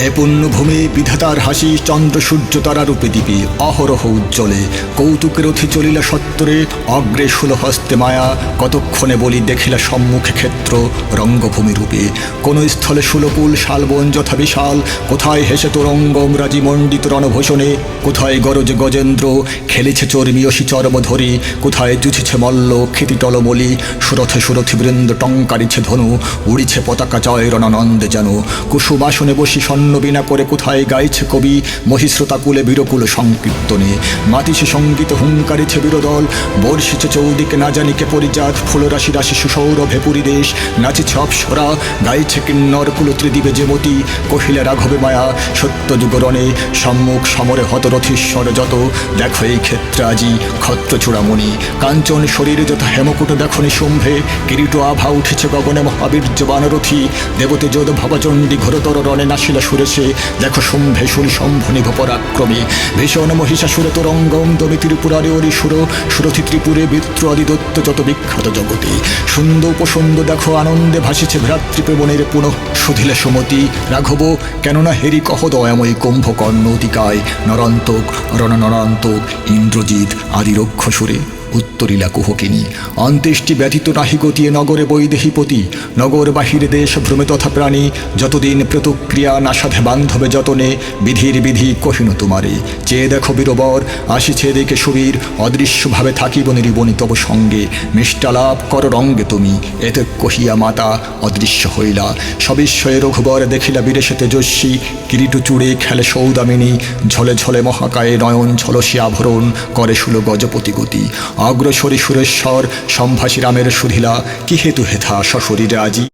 এ পুণ্যভূমি বিধাতার হাসি চন্দ্র সূর্য তারা রূপে দিবি। অহরহ উজ্জ্বলে। কৌতুকের অথি চলিলা সত্তরে, অগ্রে হস্তে মায়া, কতক্ষণে বলি দেখিলা সম্মুখে ক্ষেত্র রঙ্গভূমি রূপে। কোন স্থলে সুলকুল শালবন যথা বিশাল, কোথায় হেসে তোরঙ্গ রাজি মণ্ডিত রণভূষণে, কোথায় গরজ গজেন্দ্র, খেলেছে চর্মীয়সী চর্ম ধরি, কোথায় জুঝেছে মল্ল ক্ষিতি টলমলি, সুরথে সুরথি বৃন্দ টঙ্কারিছে ধনু, উড়িছে পতাকা জয় রণানন্দে যেন কুসুমাসনে বসি স্বর্ণ বিনা করে কোথায় গাইছে কবি? মহিশ্রোতা কুলে বীরকুল সংকীর্তনে। মাতিছে সংগীত হুঙ্কারিছে বীরদল বর্ষিছে চৌদিকে না জানিকে পরিজাত। ফুলরাশি রাশি সুসৌরভে পুরী দেশ। নাচিছে অপসরা। গাইছে কিন্নর কুলত্রি দিবে যে মতি। কহিলে রাঘবে মায়া সত্য যুগরণে সম্মুখ সমরে হতরথীশ্বর যত। দেখো এই ক্ষেত্রে আজি ক্ষত্র চূড়ামণি। কাঞ্চন শরীরে যত হেমকুট দেখনি শুম্ভে। কিরিট আভা উঠেছে গগনে মহাবীর্য বানরথী দেবতে যোদ ভবচণ্ডী ঘোরতর রণে নাসিলা সুরেশে, দেখো শুম্ভে শুনি শম্ভু পরাক্রমে ভীষণ মহিষাসুর তরঙ্গম দমি ত্রিপুরারে অরি সুর, সুরথি ত্রিপুরে বিত্র আদিদত্ত যত বিখ্যাত জগতে। সুন্দর উপসুন্দর দেখো আনন্দে ভাসিছে ভ্রাতৃপ্রেমণের পুনঃ সুধিলে সুমতি। রাঘব, কেননা হেরি কহ দয়াময়ী কুম্ভকর্ণ অতিকায় নরান্তক রণনরান্তক ইন্দ্রজিৎ আদি রক্ষসুরে উত্তরিলা কুহকিনী। অন্ত্যেষ্টি ব্যতীত নাহি গতিয়ে নগরে বৈদেহীপতি নগর বাহিরে দেশ ভ্রমে তথা প্রাণী, যতদিন প্রতিক্রিয়া নাসাধে বান্ধবে যতনে, বিধির বিধি কহিন তোমারে। চেয়ে দেখো বীরবর, আসিছে দেখে সুবীর, অদৃশ্যভাবে থাকিব নিরিবনি তব সঙ্গে। মিষ্টালাপ কর রঙ্গে তুমি, এতে কহিয়া মাতা অদৃশ্য হইলা। সবিস্ময়ে রঘুবর দেখিলা বীরেশে তেজস্বী কিরিটু চুড়ে খেলে সৌদামিনী, ঝলে ঝলে মহাকায়ে নয়ন ঝলসি আভরণ, করে শুল গজপতি গতি। অগ্রসরী সুরেশ্বর সম্ভাসী রামের সুধিলা কি হেতু হেথা সশরীরে আজি?